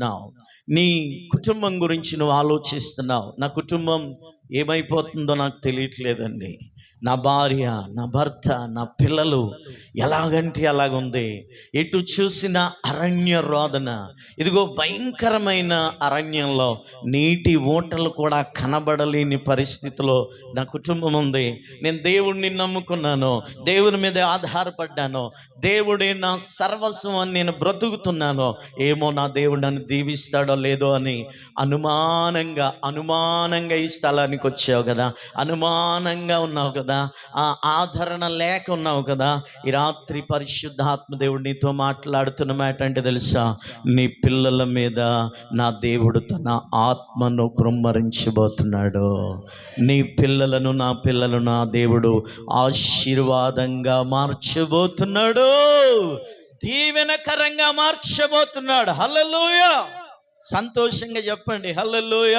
ఆలోచిస్తున్నావు నీ కుటుంబం గురించి నువ్వు ఆలోచిస్తున్నావు? నా కుటుంబం ఏమైపోతుందో నాకు తెలియట్లేదండి. నా భార్య నా భర్త నా పిల్లలు ఎలాగంటే అలాగుంది. ఎటు చూసిన అరణ్య రోదన ఇదిగో భయంకరమైన అరణ్యంలో నీటి ఊటలు కూడా కనబడలేని పరిస్థితిలో నా కుటుంబం ఉంది. నేను దేవుణ్ణి నమ్ముకున్నాను దేవుని మీద ఆధారపడ్డాను దేవుడే నా సర్వస్వం అని నేను బ్రతుకుతున్నాను. ఏమో నా దేవుడు నన్ను దీవిస్తాడో లేదో అని అనుమానంగా అనుమానంగా ఈ స్థలానికి వచ్చావు కదా అనుమానంగా ఉన్నావు కదా. ఆ ఆదరణ లేక ఉన్నావు కదా? ఈ రాత్రి పరిశుద్ధాత్మ దేవుడు నీతో మాట్లాడుతున్న మాట అంటే తెలుసా? నీ పిల్లల మీద నా దేవుడు తన ఆత్మను కృమ్మరించబోతున్నాడు నీ పిల్లలను నా పిల్లలు నా దేవుడు ఆశీర్వాదంగా మార్చబోతున్నాడు. దీవెనకరంగా మార్చబోతున్నాడు. హల్లెలూయ! సంతోషంగా చెప్పండి. హల్లలోయ!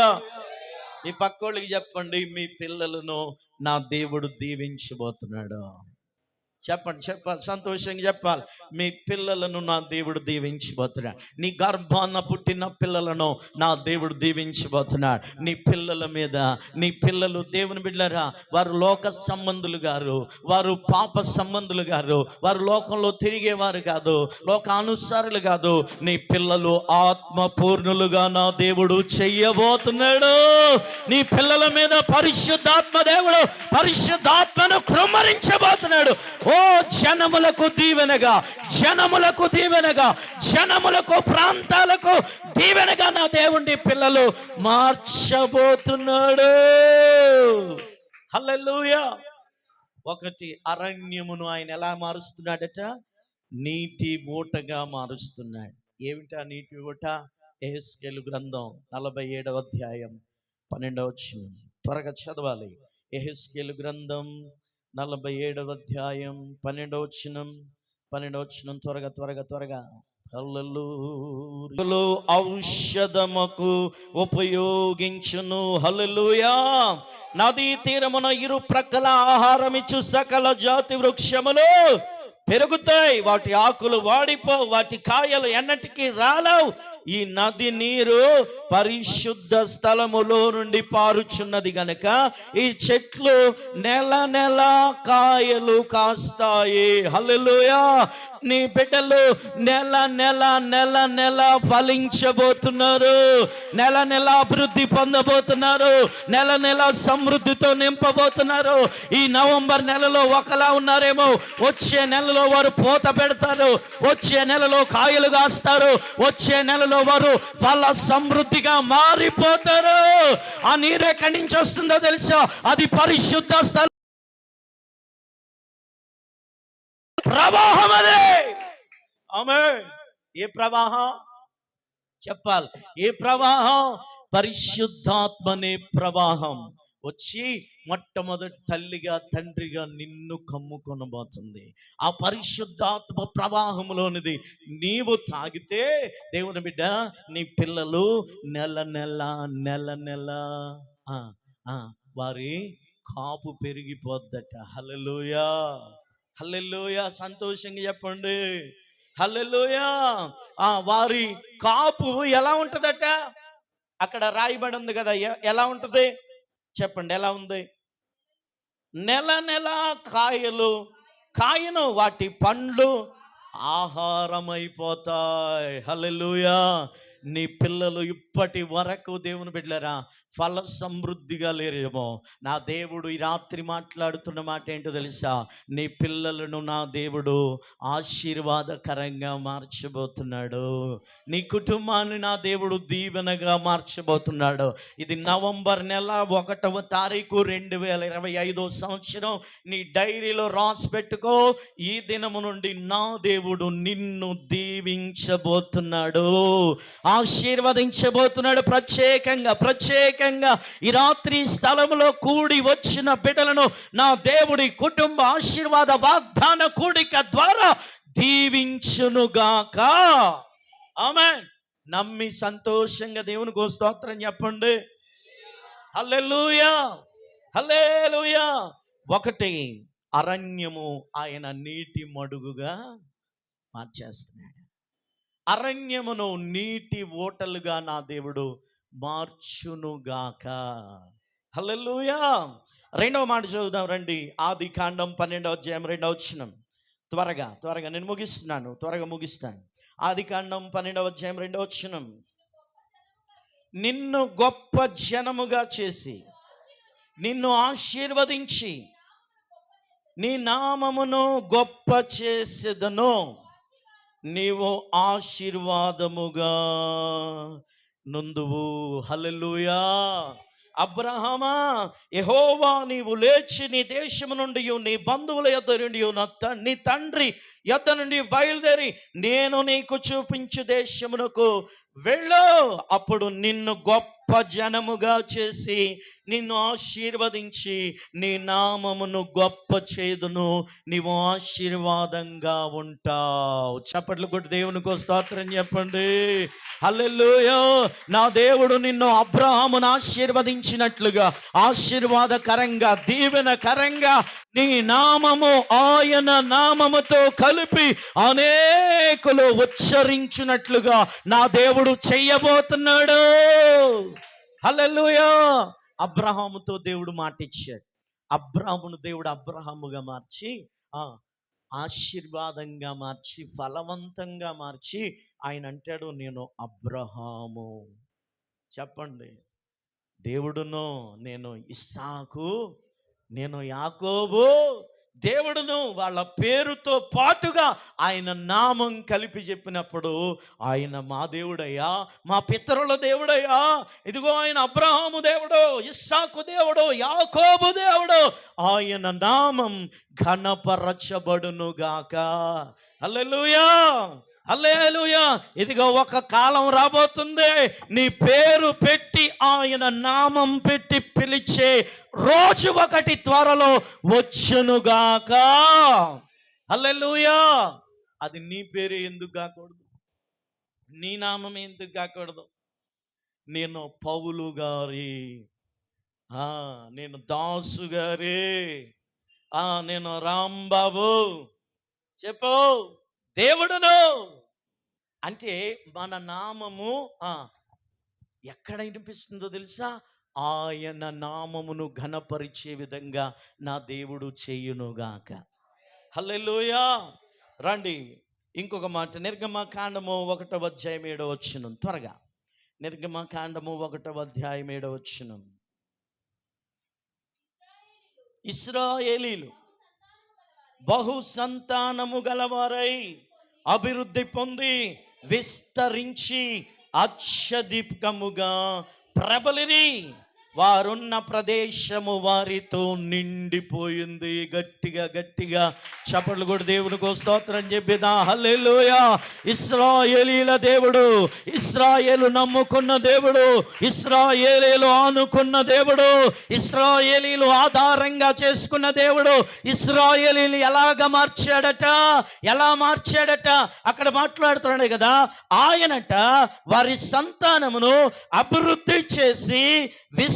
మీ పక్కోళ్ళకి చెప్పండి మీ పిల్లలను నా దేవుడు దీవించబోతున్నాడు. చెప్పండి చెప్పాలి సంతోషంగా చెప్పాలి. మీ పిల్లలను నా దేవుడు దీవించిపోతున్నాడు నీ గర్భాన పుట్టిన పిల్లలను నా దేవుడు దీవించిపోతున్నాడు నీ పిల్లల మీద నీ పిల్లలు దేవుని బిడ్డరా వారు లోక సంబంధులు గారు వారు పాప సంబంధులు గారు వారు లోకంలో తిరిగేవారు కాదు లోకానుసారులు కాదు నీ పిల్లలు ఆత్మ పూర్ణులుగా నా దేవుడు చెయ్యబోతున్నాడు నీ పిల్లల మీద పరిశుద్ధాత్మ దేవుడు పరిశుద్ధాత్మను కృమరించబోతున్నాడు ఓ జనములకు దీవెనగా జనములకు దీవెనగా జనములకు ప్రాంతాలకు దీవెనగా నా దేవుడి పిల్లలు మార్చబోతున్నాడు. హల్లెలూయ. ఒకటి అరణ్యమును ఆయన ఎలా మారుస్తున్నాడట? నీటి ఊటగా మారుస్తున్నాడు. ఏమిటా నీటి ఊట ఎహెస్కెలు గ్రంథం నలభై ఏడవ అధ్యాయం పన్నెండవ వచ్చిన త్వరగా చదవాలి. ఎహెస్కెలు గ్రంథం నలభై ఏడవ అధ్యాయం పన్నెండవచనం. పన్నెండవచనం త్వరగా త్వరగా త్వరగా. హల్లెలూయా. ఔషధముకు ఉపయోగించును. హల్లెలూయా. నదీ తీరమున ఇరు ప్రక్కల ఆహారం ఇచ్చు సకల జాతి వృక్షములు పెరుగుతాయి వాటి ఆకులు వాడిపో వాటి కాయలు ఎన్నటికీ రాలవు. ఈ నది నీరు పరిశుద్ధ స్థలములో నుండి పారుచున్నది గనక ఈ చెట్లు నెల నెల కాయలు కాస్తాయి. హల్లెలూయా! నీ బిడ్డలు నెల నెల నెల నెల ఫలించబోతున్నారు. నెల నెల అభివృద్ధి పొందబోతున్నారు. నెల నెల సమృద్ధితో నింపబోతున్నారు. ఈ నవంబర్ నెలలో ఒకలా ఉన్నారేమో. వచ్చే నెలలో వారు పూత పెడతారు. వచ్చే నెలలో కాయలు కాస్తారు. వచ్చే నెలలో వారు వాళ్ళ సమృద్ధిగా మారిపోతారు. ఆ నీరు ఎక్కడి నుంచి వస్తుందో తెలుసా? అది పరిశుద్ధ స్థలం ప్రవాహం అదే ఆమె ఏ ప్రవాహం? చెప్పాలి. ఏ ప్రవాహం? పరిశుద్ధాత్మనే ప్రవాహం. వచ్చి మొట్టమొదటి తల్లిగా తండ్రిగా నిన్ను కమ్ముకొనబోతుంది. ఆ పరిశుద్ధాత్మ ప్రవాహంలోనిది నీవు తాగితే దేవుని బిడ్డ నీ పిల్లలు నెల నెల నెల నెల. ఆ, ఆ, వారి కాపు పెరిగిపోద్దట. హల్లెలూయా. హల్లెలూయా సంతోషంగా చెప్పండి. హల్లెలూయా ఆ వారి కాపు ఎలా ఉంటుందట? అక్కడ రాయబడి ఉంది కదా ఎలా ఉంటుంది? చెప్పండి ఎలా ఉంది? నెల నెల కాయలు కాయను వాటి పండ్లు ఆహారమైపోతాయి. హల్లెలూయా నీ పిల్లలు ఇప్పటి వరకు దేవుని బిడ్డలరా ఫల సమృద్ధిగా లేరేమో. నా దేవుడు ఈ రాత్రి మాట్లాడుతున్న మాట ఏంటో తెలుసా? నీ పిల్లలను నా దేవుడు ఆశీర్వాదకరంగా మార్చబోతున్నాడు. నీ కుటుంబాన్ని నా దేవుడు దీవెనగా మార్చబోతున్నాడు. ఇది నవంబర్ నెల ఒకటవ తారీఖు రెండు వేల ఇరవై ఐదో సంవత్సరం. నీ డైరీలో రాసి పెట్టుకో ఈ దినము నుండి నా దేవుడు నిన్ను దీవించబోతున్నాడు. ఆశీర్వదించబోతున్నాడు ప్రత్యేకంగా ప్రత్యేకంగా ఈ రాత్రి స్థలంలో కూడి వచ్చిన బిడ్డలను నా దేవుడి కుటుంబ ఆశీర్వాద వాగ్దాన కూడిక ద్వారా దీవించునుగాక. ఆమె నమ్మి సంతోషంగా దేవుని స్తోత్రం చెప్పండి. హల్లెలూయా. హల్లెలూయా. ఒకటి అరణ్యము ఆయన నీటి మడుగుగా మార్చేస్తున్నాడు. అరణ్యమును నీటి ఓటలుగా నా దేవుడు మార్చునుగాక. హల్లెలూయా. రెండవ మాట చదువుదాం రండి. ఆది కాండం పన్నెండవ అధ్యాయం రెండవ వచ్చినం త్వరగా త్వరగా నేను ముగిస్తున్నాను త్వరగా ముగిస్తాను. ఆది కాండం పన్నెండవ అధ్యాయం రెండవ వచ్చినం నిన్ను గొప్ప జనముగా చేసి నిన్ను ఆశీర్వదించి నీ నామమును గొప్ప చేసేదను. నీవు ఆశీర్వాదముగా నుందువు. హలలుయా అబ్రహమా ఎహోవా నీవు లేచి నీ దేశము నుండి నీ బంధువుల యొద్ద నుండి నా త- నీ తండ్రి యొద్ద నుండి బయలుదేరి నేను నీకు చూపించు దేశమునకు వెళ్ళు అప్పుడు నిన్ను గొప్ప జనముగా చేసి నిన్ను ఆశీర్వదించి నీ నామమును గొప్ప చేదును నీవు ఆశీర్వాదంగా ఉంటావు. చప్పట్లు కొట్టి దేవునికి స్తోత్రం చెప్పండి. హల్లెలూయా! నా దేవుడు నిన్ను అబ్రహామును ఆశీర్వదించినట్లుగా ఆశీర్వాదకరంగా దీవెనకరంగా నీ నామము ఆయన నామముతో కలిపి అనేకులు ఉచ్చరించినట్లుగా నా దేవుడు చెయ్యబోతున్నాడు హల్లెలూయా. అబ్రహాముతో దేవుడు మాట ఇచ్చాడు అబ్రహామును దేవుడు అబ్రహాముగా మార్చి ఆ ఆశీర్వాదంగా మార్చి ఫలవంతంగా మార్చి ఆయన అంటాడు నేను అబ్రహాము. చెప్పండి. దేవుడును నేను ఇస్సాకు నేను యాకోబు దేవుడును వాళ్ళ పేరుతో పాటుగా ఆయన నామం కలిపి చెప్పినప్పుడు ఆయన మా దేవుడయ్యా మా పితరుల దేవుడయ్యా ఇదిగో ఆయన అబ్రహాము దేవుడు ఇస్సాకు దేవుడు యాకోబు దేవుడు ఆయన నామం ఘనపరచబడునుగాక. అల్లెలుయా హల్లెలూయా! ఇదిగో ఒక కాలం రాబోతుంది. నీ పేరు పెట్టి ఆయన నామం పెట్టి పిలిచే రోజు ఒకటి త్వరలో వచ్చునుగాక. అల్లెలుయా అది నీ పేరు ఎందుకు కాకూడదు? నీ నామం ఎందుకు కాకూడదు? నేను పౌలు గారి. ఆ, నేను దాసు గారి. నేను రాంబాబు చెప్పు దేవుడును. అంటే మన నామము ఎక్కడ వినిపిస్తుందో తెలుసా? ఆయన నామమును ఘనపరిచే విధంగా నా దేవుడు చేయునుగాక. హల్లెలూయా. రండి ఇంకొక మాట. నిర్గమ కాండము ఒకటవ అధ్యాయం ఏడవ త్వరగా. నిర్గమ కాండము ఒకటవ అధ్యాయం ఏడవ ఇస్రాయేలీలు బహు సంతానము గలవారై అభివృద్ధి పొంది విస్తరించి అత్యధికముగా ప్రబలిని వారున్న ప్రదేశము వారితో నిండిపోయింది. గట్టిగా గట్టిగా చప్పట్లు కూడా దేవునికి స్తోత్రం చెప్పిదా? హల్లెలూయా! ఇస్రాయేలీల దేవుడు ఇస్రాయేలు నమ్ముకున్న దేవుడు ఇస్రాయేలీలు ఆనుకున్న దేవుడు ఇస్రాయేలీలు ఆధారంగా చేసుకున్న దేవుడు ఇస్రాయేలీలు ఎలాగ మార్చాడట? ఎలా మార్చాడట? అక్కడ మాట్లాడుతున్నాడు కదా ఆయనట వారి సంతానమును అభివృద్ధి చేసి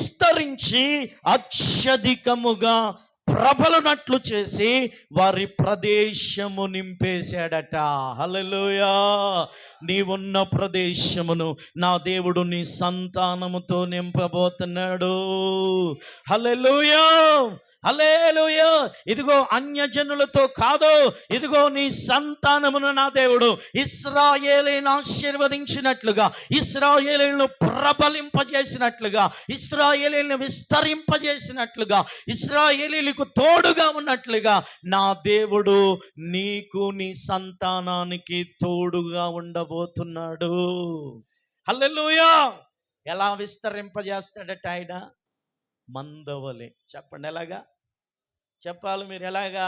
విస్తరించి అత్యధికముగా ప్రబలునట్లు చేసి వారి ప్రదేశము నింపేశాడట. హల్లెలూయా! నీవున్న ప్రదేశమును నా దేవుడు నీ సంతానముతో నింపబోతున్నాడు. హలలోయా హల్లెలూయా! ఇదిగో అన్యజనులతో కాదు ఇదిగో నీ సంతానమును నా దేవుడు ఇస్రాయేలీని ఆశీర్వదించినట్లుగా ఇస్రాయేలీలను ప్రబలింపజేసినట్లుగా ఇస్రాయేలీలను విస్తరింపజేసినట్లుగా నీకు తోడుగా ఉన్నట్లుగా నా దేవుడు నీకు నీ సంతానానికి తోడుగా ఉండబోతున్నాడు. హల్లెలూయా! ఎలా విస్తరింపజేస్తాడట ఆయన? మందవలే చెప్పండి ఎలాగా? చెప్పాలి మీరు ఎలాగా?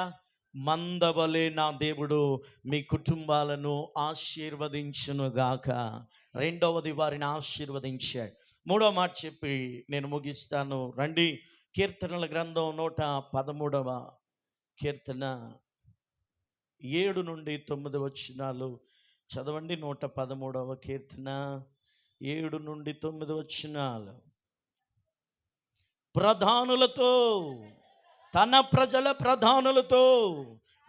మందవలే నా దేవుడు మీ కుటుంబాలను ఆశీర్వదించునుగాక. రెండవది వారిని ఆశీర్వదించాడు. మూడో మాట చెప్పి నేను ముగిస్తాను. రండి కీర్తనల గ్రంథం నూట పదమూడవ కీర్తన. ఏడు నుండి తొమ్మిది వచ్చినాలు చదవండి నూట పదమూడవ కీర్తన. ఏడు నుండి తొమ్మిది వచ్చినాలు ప్రధానులతో తన ప్రజల ప్రధానులతో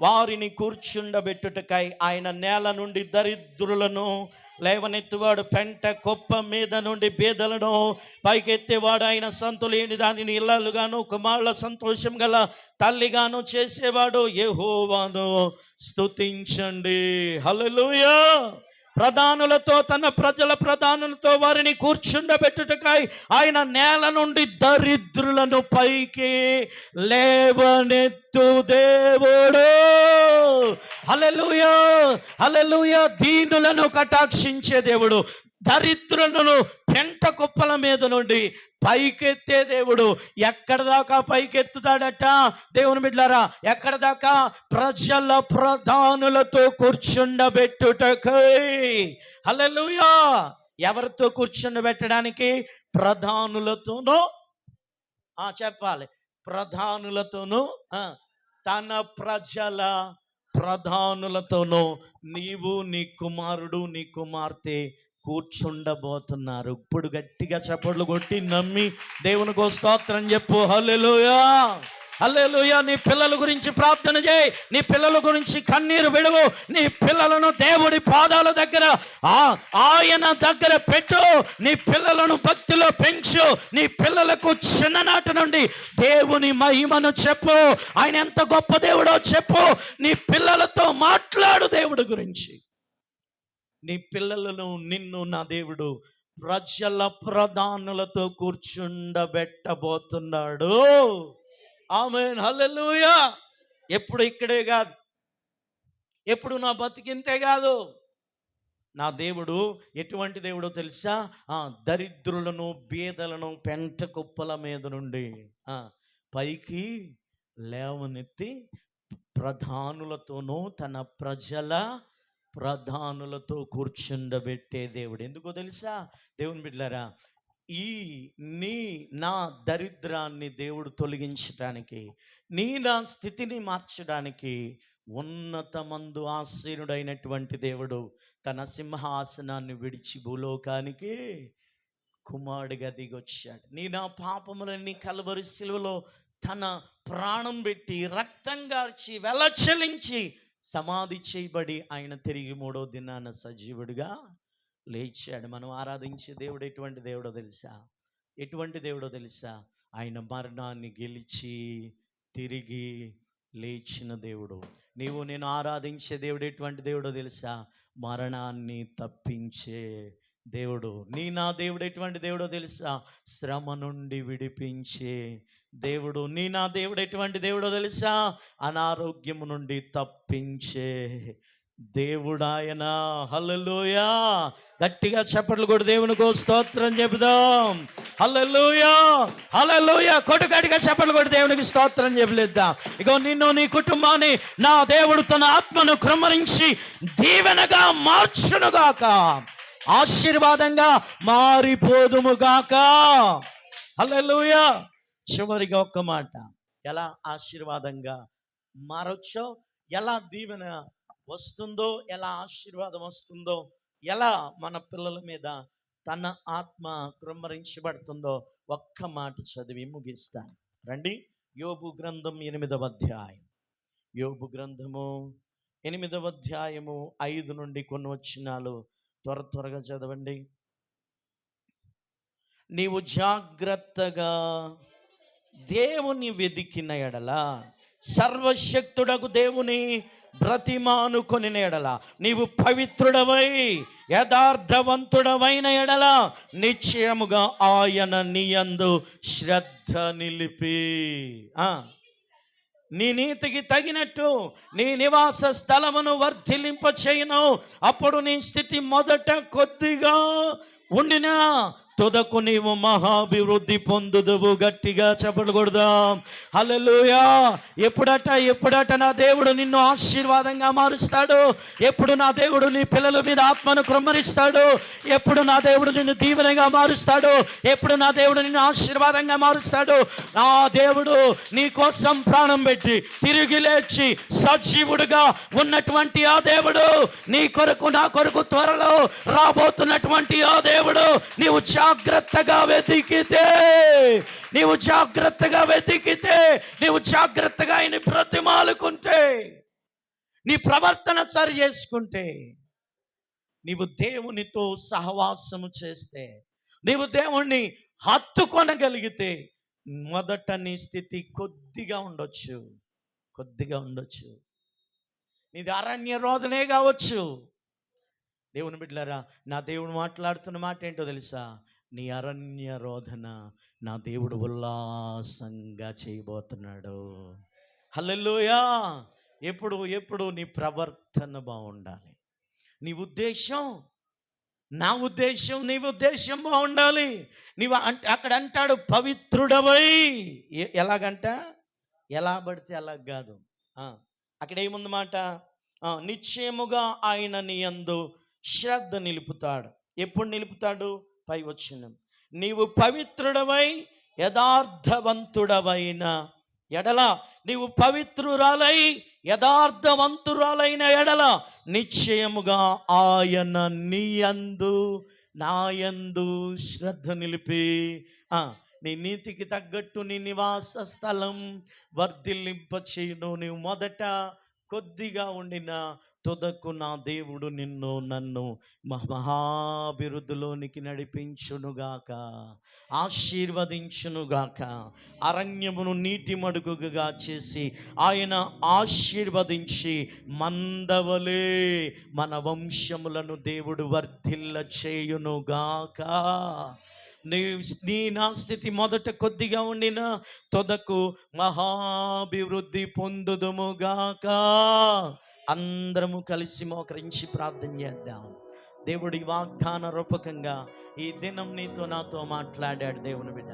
వారిని కూర్చుండబెట్టుటకై ఆయన నేల నుండి దరిద్రులను లేవనెత్తువాడు పెంట కుప్ప మీద నుండి బీదలను పైకెత్తేవాడు. ఆయన సంతులేని దానిని ఇళ్ళలుగాను కుమారుల సంతోషం గల తల్లిగాను చేసేవాడు. యెహోవాను స్తుతించండి. హలో ప్రధానులతో తన ప్రజల ప్రధానులతో వారిని కూర్చుండబెట్టుటకై ఆయన నేల నుండి దరిద్రులను పైకి లేవనెత్తు దేవుడు. హలలుయ హలలుయ దీనులను కటాక్షించే దేవుడు. దరిద్రులను పెంట కుప్పల మీద నుండి పైకెత్తే దేవుడు. ఎక్కడ దాకా పైకెత్తుతాడట? దేవుని బిడ్డారా ఎక్కడ దాకా? ప్రజల ప్రధానులతో కూర్చుండబెట్టుటకై. హల్లెలూయా! ఎవరితో కూర్చుండబెట్టడానికి? ప్రధానులతోనూ. ఆ చెప్పాలి. ప్రధానులతోనూ తన ప్రజల ప్రధానులతోనూ. నీవు నీ కుమారుడు నీ కుమార్తె కూర్చుండబోతున్నారు. ఇప్పుడు గట్టిగా చప్పట్లు కొట్టి నమ్మి దేవునికి స్తోత్రం చెప్పు. హల్లెలూయా! హల్లెలూయా! నీ పిల్లల గురించి ప్రార్థన చేయి. నీ పిల్లల గురించి కన్నీరు విడువు. నీ పిల్లలను దేవుడి పాదాల దగ్గర ఆ ఆయన దగ్గర పెట్టు. నీ పిల్లలను భక్తిలో పెంచు. నీ పిల్లలకు చిన్ననాటి నుండి దేవుని మహిమను చెప్పు. ఆయన ఎంత గొప్ప దేవుడో చెప్పు. నీ పిల్లలతో మాట్లాడు దేవుడి గురించి. నీ పిల్లలను నిన్ను నా దేవుడు ప్రజల ప్రధానులతో కూర్చుండబెట్టబోతున్నాడు. ఆమె హల్లెలూయా. ఎప్పుడు ఇక్కడే కాదు. ఎప్పుడు నా బతికింతే కాదు. నా దేవుడు ఎటువంటి దేవుడో తెలుసా? ఆ, దరిద్రులను బీదలను పెంట కుప్పల మీద నుండి పైకి లేవనెత్తి ప్రధానులతోనూ తన ప్రజల ప్రధానులతో కూర్చుండబెట్టే దేవుడు. ఎందుకో తెలుసా? దేవుని బిడ్డారా ఈ నీ నా దరిద్రాన్ని దేవుడు తొలగించడానికి నీ నా స్థితిని మార్చడానికి ఉన్నతమందు ఆసీనుడైనటువంటి దేవుడు తన సింహాసనాన్ని విడిచి భూలోకానికి కుమారుడిగా దిగొచ్చాడు. నీ నా పాపములన్నీ కలవరి శిలువలో తన ప్రాణం పెట్టి రక్తం గార్చి వెలచలించి సమాధి చేయబడి ఆయన తిరిగి మూడో దినాన సజీవుడిగా లేచాడు. మనం ఆరాధించే దేవుడు ఎటువంటి దేవుడో తెలుసా? ఎటువంటి దేవుడో తెలుసా? ఆయన మరణాన్ని గెలిచి తిరిగి లేచిన దేవుడు. నీవు నేను ఆరాధించే దేవుడు ఎటువంటి దేవుడో తెలుసా? మరణాన్ని తప్పించే దేవుడు. నీ నా దేవుడు ఎటువంటి దేవుడో తెలుసా? శ్రమ నుండి విడిపించే దేవుడు. నీ నా దేవుడు ఎటువంటి దేవుడో తెలుసా? అనారోగ్యము నుండి తప్పించే దేవుడాయన హల్లెలూయా. గట్టిగా చప్పట్లు కూడా దేవునికో స్తోత్రం చెబుదాం. హల్లెలూయా. హల్లెలూయా. కొట్టు చప్పట్లు కూడా దేవునికి స్తోత్రం చెబులేద్దాం. ఇగో నిన్ను నీ కుటుంబాన్ని నా దేవుడు తన ఆత్మను క్రమరించి దీవెనగా మార్చునుగాక. ఆశీర్వాదంగా మారిపోదుము గాక. హల్లెలూయా. చివరిగా ఒక్క మాట. ఎలా ఆశీర్వాదంగా మారొచ్చో ఎలా దీవెన వస్తుందో ఎలా ఆశీర్వాదం వస్తుందో ఎలా మన పిల్లల మీద తన ఆత్మ కృమ్మరించబడుతుందో ఒక్క మాట చదివి ముగిస్తాను. రండి. యోబు గ్రంథం ఎనిమిదవ అధ్యాయం. యోబు గ్రంథము ఎనిమిదవ అధ్యాయము ఐదు నుండి కొన్ని వచ్చినాలు త్వర త్వరగా చదవండి. నీవు జాగ్రత్తగా దేవుని వెదికిన ఎడల సర్వశక్తుడకు దేవుని బ్రతిమానుకొని ఎడల నీవు పవిత్రుడవై యథార్థవంతుడవైన ఎడల నిశ్చయముగా ఆయన నీయందు శ్రద్ధ నిలిపి. ఆ నీ నీతికి తగినట్టు నీ నివాస స్థలమును వర్ధిలింప చేయను అప్పుడు నీ స్థితి మొదట కొద్దిగా ఉండినా తుదకు నీవు మహాభివృద్ధి పొందుదువు గట్టిగా చెప్పలు కొడదాం హలలుయా ఎప్పుడట ఎప్పుడట నా దేవుడు నిన్ను ఆశీర్వాదంగా మారుస్తాడు? ఎప్పుడు నా దేవుడు నీ పిల్లల మీద ఆత్మను క్రమరిస్తాడు? ఎప్పుడు నా దేవుడు నిన్ను దీవెనగా మారుస్తాడు? ఎప్పుడు నా దేవుడు నిన్ను ఆశీర్వాదంగా మారుస్తాడు? నా దేవుడు నీ కోసం ప్రాణం పెట్టి తిరిగి లేచి సజీవుడుగా ఉన్నటువంటి ఆ దేవుడు నీ కొరకు నా కొరకు త్వరలో రాబోతున్నటువంటి ఆ దేవుడు నీవు జాగ్రత్తగా వెతికితే నీవు జాగ్రత్తగా వెతికితే నీవు జాగ్రత్తగా ఆయన బ్రతిమాలుకుంటే నీ ప్రవర్తన సరి చేసుకుంటే నీవు దేవునితో సహవాసము చేస్తే నీవు దేవుణ్ణి హత్తుకొనగలిగితే మొదట నీ స్థితి కొద్దిగా ఉండొచ్చు కొద్దిగా ఉండొచ్చు. నీది అరణ్య రోధనే కావచ్చు. దేవుని బిడ్డలారా నా దేవుడు మాట్లాడుతున్న మాట ఏంటో తెలుసా? నీ అరణ్య రోధన నా దేవుడు ఉల్లాసంగా చేయబోతున్నాడు. హల్లెలూయా! ఎప్పుడు ఎప్పుడు నీ ప్రవర్తన బాగుండాలి. నీ ఉద్దేశం నా ఉద్దేశం నీ ఉద్దేశం బాగుండాలి. నీవు అంటే అక్కడ అంటాడు పవిత్రుడవై. ఎలాగంట? ఎలా పడితే అలా కాదు. అక్కడ ఏముంది మాట? నిశ్చయముగా ఆయన నీ అందు శ్రద్ధ నిలుపుతాడు. ఎప్పుడు నిలుపుతాడు? పై వచ్చిన నీవు పవిత్రుడవై యథార్థవంతుడవైన ఎడల. నీవు పవిత్రురాలై యథార్థవంతురాలైన ఎడల. నిశ్చయముగా ఆయన నీయందు నాయందు శ్రద్ధ నిలిపి. ఆ, నీ నీతికి తగ్గట్టు నీ నివాస స్థలం వర్ధిల్లింప చేయను నీవు మొదట కొద్దిగా ఉండిన తుదకు నా దేవుడు నిన్ను నన్ను మహాభివృద్ధిలోనికి నడిపించునుగాక ఆశీర్వదించునుగాక అరణ్యమును నీటి మడుగుగా చేసి ఆయన ఆశీర్వదించి మందవలే మన వంశములను దేవుడు వర్ధిల్ల చేయునుగాక నీ నీ నా స్థితి మొదట కొద్దిగా ఉండిన తొదకు మహాభివృద్ధి పొందుదుముగాక అందరము కలిసి మోకరించి ప్రార్థన చేద్దాం. దేవుడి వాగ్దాన రూపకంగా ఈ దినం నీతో నాతో మాట్లాడాడు దేవుని బిడ్డ.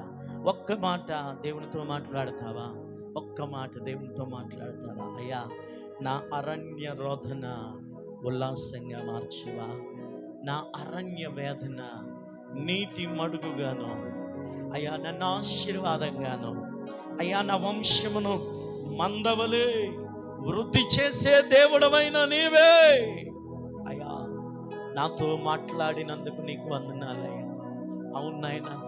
ఒక్క మాట దేవునితో మాట్లాడతావా? ఒక్క మాట దేవునితో మాట్లాడతావా? అయ్యా నా అరణ్య రోధన ఉల్లాసంగా మార్చివా? నా అరణ్య వేదన నీటి మడుగుగాను. అయ్యా నన్ను ఆశీర్వాదంగాను. అయ్యా నా వంశమును మందవలే వృద్ధి చేసే దేవుడమైన నీవే. అయ్యా నాతో మాట్లాడినందుకు నీకు వందనాలయ్యా అవును నాయన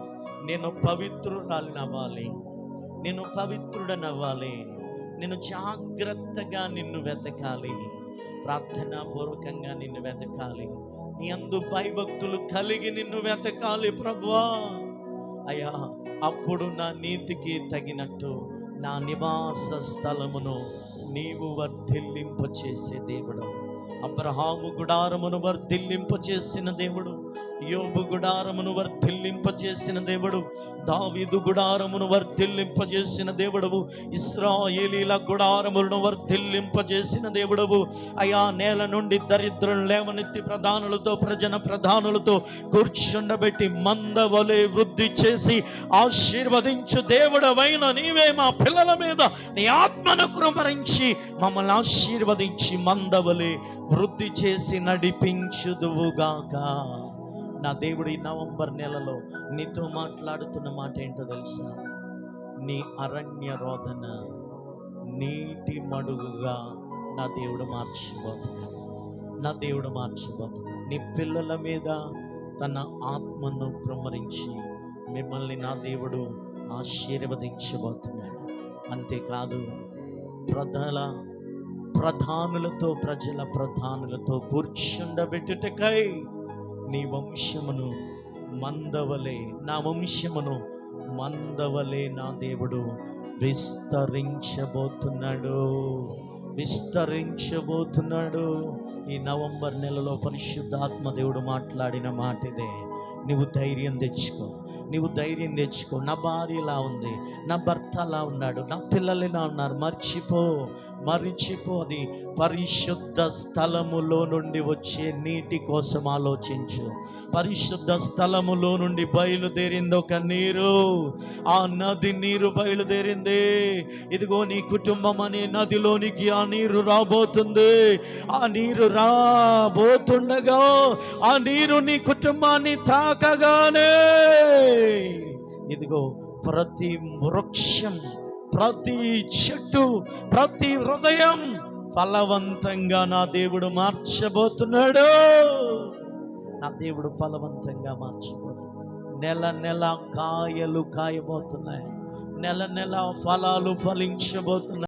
నేను పవిత్రురాలినవ్వాలి. నేను పవిత్రుడనవ్వాలి. నేను జాగ్రత్తగా నిన్ను వెతకాలి. ప్రార్థనాపూర్వకంగా నిన్ను వెతకాలి. నీ అందు భయభక్తులు కలిగి నిన్ను వెతకాలి ప్రభువా. అయ్యా అప్పుడు నా నీతికి తగినట్టు నా నివాస స్థలమును నీవు వర్ధిల్లింపచేసే దేవుడు. అబ్రహాము గుడారమును వర్ధిల్లింపచేసిన దేవుడు. యోబు గుడారమును వర్ధిల్లింప చేసిన దేవుడు దావీదు గుడారమును వర్ధిల్లింపజేసిన దేవుడవు ఇస్రాయేలీల గుడారములను వర్ధిల్లింపజేసిన దేవుడవు. అయా నేల నుండి దరిద్రం లేవనెత్తి ప్రధానులతో ప్రజన ప్రధానులతో కూర్చుండబెట్టి మందవలే వృద్ధి చేసి ఆశీర్వదించు దేవుడవైన నీవే మా పిల్లల మీద. నీ ఆత్మను కృమరించి మమ్మల్ని ఆశీర్వదించి మందవలే వృద్ధి చేసి నడిపించుదువుగాక నా దేవుడు ఈ నవంబర్ నెలలో నీతో మాట్లాడుతున్న మాట ఏంటో తెలుసా? నీ అరణ్య రోదన నీటి మడుగుగా నా దేవుడు మార్చిపోతున్నాడు. నా దేవుడు మార్చిపోతున్నాడు. నీ పిల్లల మీద తన ఆత్మను ప్రమరించి మిమ్మల్ని నా దేవుడు ఆశీర్వదించబోతున్నాడు. అంతేకాదు ప్రజల ప్రధానులతో ప్రజల ప్రధానులతో కూర్చుండబెట్టుటకై నీ వంశమును మందవలే నా వంశమును మందవలే నా దేవుడు. విస్తరించబోతున్నాడు విస్తరించబోతున్నాడు. ఈ నవంబర్ నెలలో పరిశుద్ధాత్మ దేవుడు మాట్లాడిన మాట ఇదే. నువ్వు ధైర్యం తెచ్చుకో నువ్వు ధైర్యం తెచ్చుకో. నా భార్య ఇలా ఉంది నా భర్త అలా ఉన్నాడు నా పిల్లలు ఇలా ఉన్నారు మర్చిపో. మరిచిపోది పరిశుద్ధ స్థలములో నుండి వచ్చే నీటి కోసం ఆలోచించు. పరిశుద్ధ స్థలములో నుండి బయలుదేరింది ఒక నీరు. ఆ నది నీరు బయలుదేరింది. ఇదిగో నీ కుటుంబం అనే నదిలోనికి ఆ నీరు రాబోతుంది. ఆ నీరు రాబోతుండగా ఆ నీరు నీ కుటుంబాన్ని తాకగానే. ఇదిగో ప్రతి వృక్షం ప్రతి చెట్టు ప్రతి హృదయం ఫలవంతంగా నా దేవుడు మార్చబోతున్నాడు. నా దేవుడు ఫలవంతంగా మార్చబోతున్నాడు. నెల నెల కాయలు కాయబోతున్నాయి. నెల నెల ఫలాలు ఫలించబోతున్నాయి.